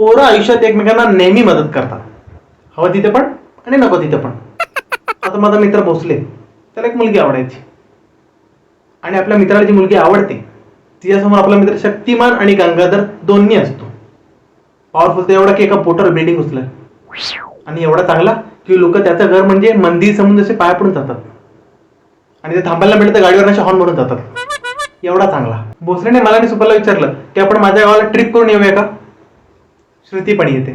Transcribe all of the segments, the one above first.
पोरं आयुष्यात एकमेकांना नेहमी मदत करतात. हवं तिथे पण आणि नको तिथे पण. आता माझा मित्र भोसले त्याला एक मुलगी आवडायची. आणि आपल्या मित्राला जी मुलगी आवडते तिच्यासमोर आपला मित्र शक्तिमान आणि गंगाधर दोन्ही असतो. पॉवरफुल तर एवढा की एका पोटर बिल्डिंग उचलं आणि एवढा चांगला की लोक त्याचं घर म्हणजे मंदिर समजून जसे पाया पडून जातात. आणि ते थांबायला मिळतं गाडीवर अशा हॉर्न भरून जातात. एवढा चांगला. भोसलेने मला आणि सुपरला विचारलं की आपण माझ्या गावाला ट्रिप करून येऊया का? श्रुती पण येते.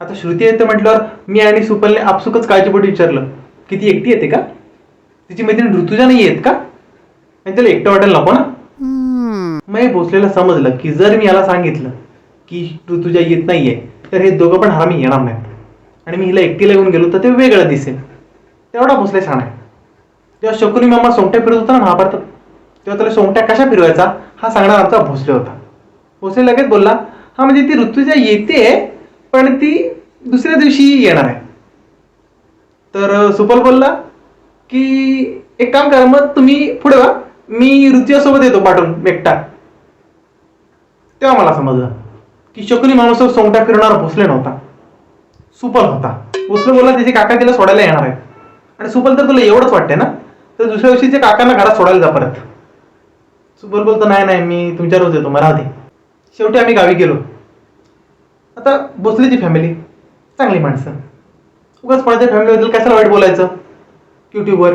आता श्रुती येते म्हटल्यावर मी आणि सुपलने आपसुकच काळजीपोटी विचारलं की ती एकटी येते का? तिची मैत्रीण ऋतुजा नाही येत का? आणि त्याला एकटं वाटायला नको ना. मग हे भोसलेला समजलं की जर मी याला सांगितलं की ऋतुजा येत नाहीये तर हे दोघं पण हरामी येणार नाहीत. आणि मी हिला एकटीला येऊन गेलो तर ते वेगळं दिसेल. तेवढा भोसले छान आहे. तेव्हा शकुनी मामा सोंगट्या फिरत होता ना महाभारतात तेव्हा त्याला सोंगट्या कशा फिरवायचा हा सांगणार आमचा भोसले होता. भोसले लगेच बोलला हा म्हणजे ती ऋतुजा येते पण ती दुसऱ्या दिवशी येणार आहे. तर सुपल बोलला की एक काम करा मग तुम्ही पुढे वा मी ऋतुजासोबत येतो पाठवून एकटा. तेव्हा मला समजलं की शकुनी माणूस सोंगटा फिरणारा भोसले नव्हता. सुपल होता. भोसले बोलला त्याचे काका तिला सोडायला येणार आहे आणि सुपल तर तुला एवढंच वाटते ना? तर दुसऱ्या दिवशी ते काकांना घरात सोडायला जा परत. सुपल बोलतो नाही नाही मी तुमच्या रोज येतो मला आधी शेवटी आम्ही गावी गेलो. आता भोसलेची फॅमिली चांगली माणसं. उगाच कोणाच्या फॅमिलीबद्दल कशाला वाईट बोलायचं? युट्यूबवर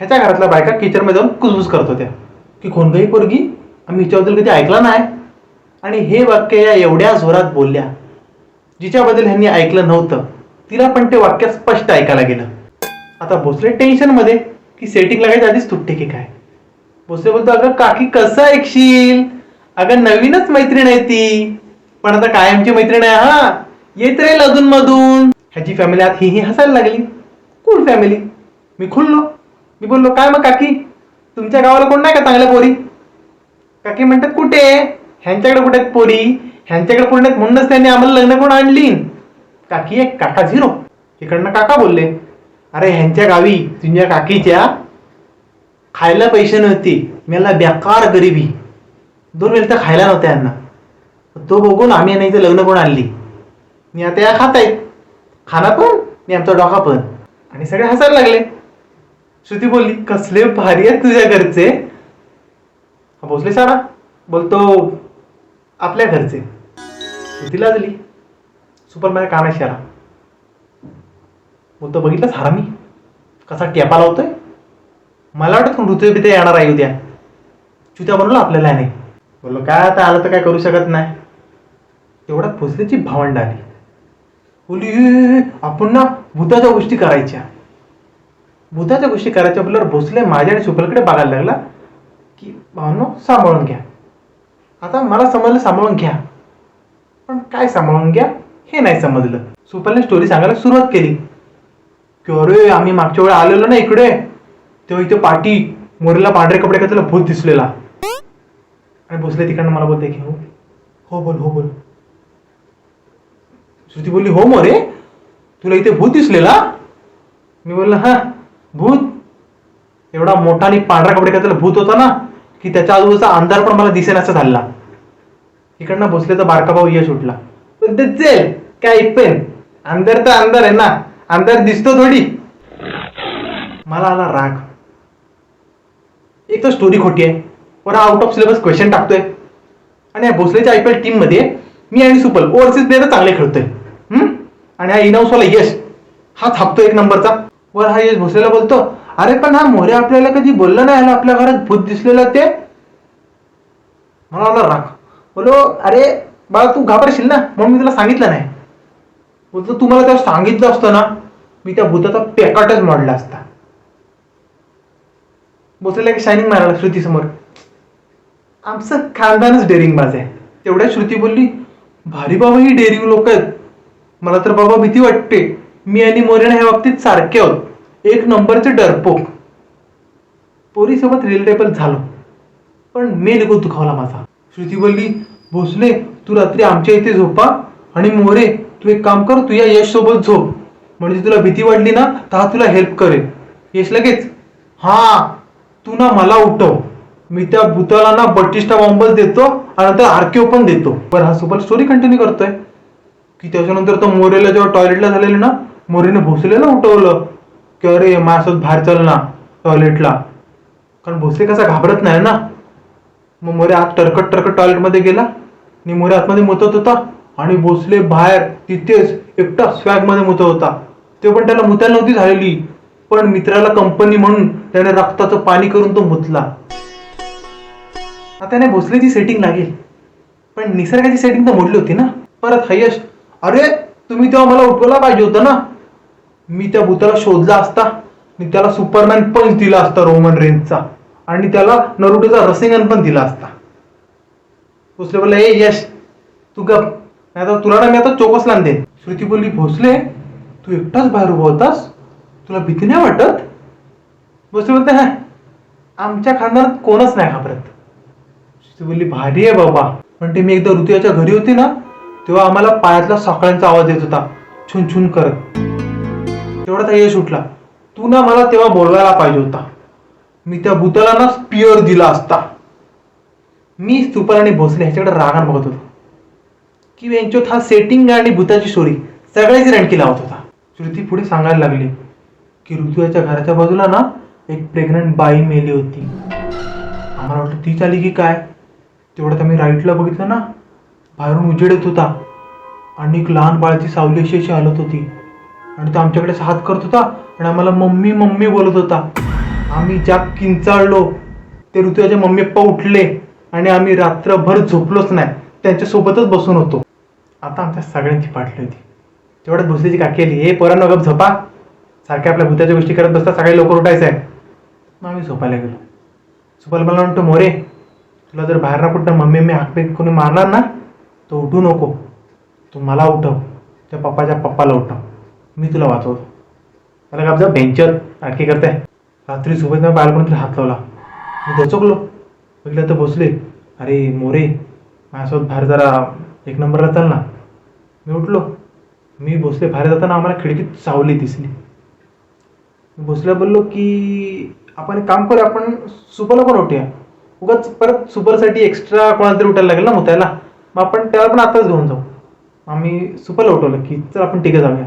ह्याच्या घरातल्या बायका किचनमध्ये जाऊन कुसबुस करत होत्या. की कोणताही पोरगी आम्ही हिच्याबद्दल कधी ऐकलं नाही. आणि हे वाक्य या एवढ्या जोरात बोलल्या जिच्याबद्दल ह्यांनी ऐकलं नव्हतं तिला पण ते वाक्य स्पष्ट ऐकायला गेलं. आता भोसले टेन्शनमध्ये की सेटिंग लागायच्या आधीच तुटते की काय? भोसले बोलतो अगं काकी कसं ऐकशील? अगं नवीनच मैत्रीण आहे ती. पण आता कायमची मैत्रीण आहे हा. येत राहील अजून मधून. ह्याची फॅमिली आत ही ही हसायला लागली. कुल फॅमिली मी खुललो. मी बोललो काय मग काकी? तुमच्या गावाला कोण नाही का चांगल्या पोरी? काकी म्हणतात कुठे? ह्यांच्याकडे कुठे आहेत पोरी? ह्यांच्याकडे कोण आहेत? म्हणूनच त्यांनी आम्हाला लग्न कोण आणली. काकी एक काका झिरो. इकडनं काका बोलले अरे ह्यांच्या गावी तुझ्या काकीच्या खायला पैसे नव्हते. मला बेकार गरिबी दोन वेळ तर खायला नव्हत्या यांना. तो बघून आम्ही नाही लग्न कोण आणली. मी आता या खात आहेत खाना पण मी आमचा डोका पण. आणि सगळे हसायला लागले. श्रुती बोलली कसले भारी आहेत तुझ्या घरचे. हा भोसले सारा बोलतो आपल्या घरचे. श्रुती लाजली सुपर माझ्या कानाशी शाळा बोलतो बघितलंच हरामी कसा टेपा लावतोय मला वाटत ऋतू बिते येणार आहे उद्या. चुत्या बनवलं आपल्याला नाही बोललो काय आता आलं तर काय करू शकत नाही. तेवढ्यात भोसलेची भावंड आली. बोली आपण ना भूताच्या गोष्टी करायच्या. भूताच्या गोष्टी करायच्या बोलल्यावर भोसले माझ्या आणि सुपलकडे बघायला लागला की भावनो सांभाळून घ्या. आता मला समजलं सांभाळून घ्या. पण काय सांभाळून घ्या हे नाही समजलं. सुपालने स्टोरी सांगायला सुरुवात केली. की अरे आम्ही मागच्या वेळा आलेलो ना इकडे. तेव्हा इथे पाठी मोरीला पांढरे कपडे घातलेला भूत दिसलेला. आणि भोसले तिकडनं मला बोलते की हो? हो बोल हो बोल. श्रुती बोलली हो मोरे तुला इथे भूत दिसलेला? मी बोललो हा भूत. एवढा मोठा आणि पांढरा कपडे घातलेला भूत होता ना की त्याच्या आजूबाजूचा अंधार पण मला दिसेनासा झाला इकडनं भोसलेचा बारका भाऊ यश उठला. बोलते ते काय पेन अंधार तर अंधार आहे ना अंधार दिसतो थोडी. मला आला राग. एक तर स्टोरी खोटी आहे. Were out of syllabus question टाकतोय. आणि या भोसलेच्या आय पी एल टीममध्ये मी आणि सुपल ओव्हरसीज प्लेयर चांगले खेळतोय. हम्म? आणि हा इनाऊसवाला यश हा थापतो एक नंबरचा वर हा यश भोसलेला बोलतो अरे पण हा मोरे आपल्याला कधी बोललं नाही? आपल्या घरात भूत दिसलेलं ते. मला आला राग. बोलो अरे बाळा तू घाबरशील ना? म्हणून मी तुला सांगितलं नाही. बोलतो तू मला सांगितलं असतं ना? मी त्या भूताचा पेकाटच मोडला असता. भोसलेला एक शायनिंग मारायला श्रुती समोर आमचं खानदानच डेअरिंग बाज आहे. तेवढ्या श्रुती बोलली भारी बाबा ही डेअरिंग लोक आहेत. मला तर बाबा भीती वाटते. मी आणि मोरेना ह्या बाबतीत सारखे आहोत. एक नंबरचे डरपोक. पोरीसोबत रिलेटेबल झालो. पण मे निघून दुखावला माझा. श्रुती बोलली भोसले तू रात्री आमच्या इथे झोपा आणि मोरे तू एक काम कर तू या यशसोबत झोप. म्हणजे तुला भीती वाटली ना तर हा तुला हेल्प करेल. यश लगेच हा तू ना मला उठव. मी त्या भूताला ना बट्टिस्टा बॉम्बच देतो आणि नंतर आरकेओ पण देतो. पण हा सुपर स्टोरी कंटिन्यू करतोय. की त्याच्यानंतर तो मोरेला जेव्हा टॉयलेटला झालेलं ना मोरेने भोसलेला उठवलं. की अरे माझ्यासोबत बाहेर चल ना टॉयलेटला कारण भोसले कसा घाबरत नाही ना. मग मोरे आत टरकट टरकट टॉयलेटमध्ये गेला. आणि मोरे आतमध्ये मुतत होता. आणि भोसले बाहेर तिथेच एकटा स्वॅगमध्ये मुतत होता. ते पण त्याला मुतायला नव्हती झालेली. पण मित्राला कंपनी म्हणून त्याने रक्ताचं पाणी करून तो मुतला. त्याने भोसलेची सेटिंग लागेल. पण निसर्गाची सेटिंग तर मोडली होती ना. परत हयश. अरे तुम्ही तेव्हा मला उठवायला पाहिजे होतं ना. मी त्या भूताला शोधला असता. मी त्याला सुपरमॅन पण दिला असता रोमन रेंजचा. आणि त्याला नरुटोचा रसिंगन पण दिला असता. भोसले बोलला ए यश तू गप. नाही तर तुला ना मी आता चोकस दे श्रुती बोलली भोसले तू एकटाच बाहेर उभा होतास? तुला भीती नाही वाटत? भोसले बोलते हा आमच्या खानदानात कोणच नाही घाबरत. ती बोलली भारी आहे बाबा. पण ते मी एकदा ऋतुयाच्या घरी होती ना तेव्हा आम्हाला पायातला साखळ्यांचा आवाज येत होता छुन छुन करत. तेवढा तर यश उठला. तू ना मला तेव्हा बोलवायला पाहिजे होता. मी त्या भूताला ना स्पिअर दिला असता. मी सुपर आणि भोसले ह्याच्याकडे रागान बघत होतो. की यांच्यात हा सेटिंग आणि भूताची स्टोरी सगळ्याची केला लावत होता. श्रुती पुढे सांगायला लागली की ऋतुयाच्या घराच्या बाजूला ना एक प्रेग्नंट बाई मेली होती. आम्हाला वाटलं ती चाली की काय? तेवढ्यात आम्ही राईटला बघितलं ना बाहेरून उजेड येत होता. आणि एक लहान बाळाची सावली अशी अशी हलत होती. आणि तो आमच्याकडे हात करत होता आणि आम्हाला मम्मी मम्मी बोलत होता. आम्ही ज्या किंचाळलो ते ऋतुयाचे मम्मी पप्पा उठले आणि आम्ही रात्रभर झोपलोच नाही. त्यांच्यासोबतच बसून होतो. आता आमच्या सगळ्यांची पाटली होती. तेवढ्यात भुसलीची काकी आली हे पोरांना गप झोपा. सारख्या आपल्या भूताच्या गोष्टी करत बसता सगळे लवकर उठायचं आहे मग आम्ही झोपायला गेलो. झोपायला मला म्हणतो मोरे तुला जर बाहेर ना कुठं मम्मी मी हाकपेक कोणी मारणार ना तो उठू नको. तू मला उठव. त्या पप्पाच्या पप्पाला उठव. मी तुला वाचवतो. मला का बेंचर आणखी करताय रात्री सोबत मी बाळपण हात लावला. मी दचकलो बघितलं तर बसले अरे मोरे माझ्यासोबत बाहेर जरा एक नंबरला चाल ना. मी उठलो. मी भोसले बाहेर जाताना आम्हाला खिडकीत सावली दिसली. मी भोसल्या बोललो की आपण एक काम करूया आपण सुपाला पण उठूया. उगाच परत सुपरसाठी एक्स्ट्रा कोणाला तरी उठायला लागेल ना मुतायला. मग आपण त्याला पण आताच घेऊन जाऊ. मग आम्ही सुपरला उठवलं की चल आपण तिघं जाऊया.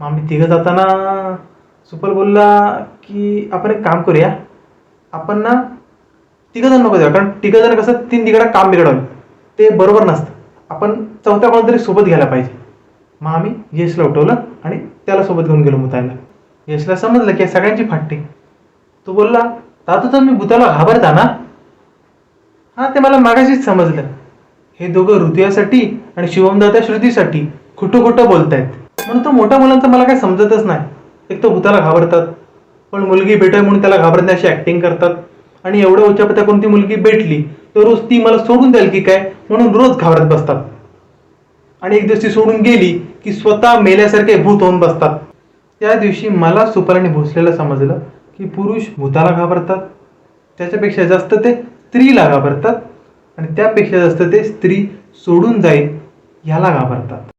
मग आम्ही तिघं जाताना सुपर बोलला की आपण एक काम करूया. आपण ना तिघं जण नको जाऊ कारण तिघं जण कसं तीन तिकडं काम बिघडवलं. ते बरोबर नसतं. आपण चौथ्या कोणातरी सोबत घ्यायला पाहिजे. मग आम्ही यशला उठवलं आणि त्याला सोबत घेऊन गेलो मुतायला. यशला समजलं की सगळ्यांची फाटते तो बोलला दादू तर मी भूताला घाबरता ना? हा ते मला मागाशीच समजलं. हे दोघं हृदयासाठी आणि शिवमदात्या श्रुतीसाठी खोटं खोटं बोलतायत. म्हणून तो मोठ्या मुलांचं मला काही समजतच नाही. एक तर भूताला घाबरतात पण मुलगी भेटेल म्हणून त्याला घाबरण्याची अशी ॲक्टिंग करतात. आणि एवढ्या उच्चपत्या कोणती मुलगी भेटली तर रोज ती मला सोडून द्याल की काय? म्हणून रोज घाबरत बसतात. आणि एक दिवस ती सोडून गेली की स्वतः मेल्यासारखे भूत होऊन बसतात. त्या दिवशी मला सुपर भोसलेला समजलं की पुरुष भूताला घाबरतात. त्याच्यापेक्षा जास्त ते स्त्रीला घाबरतात आणि त्यापेक्षा जास्त ते स्त्री सोडून जाईल ह्याला घाबरतात.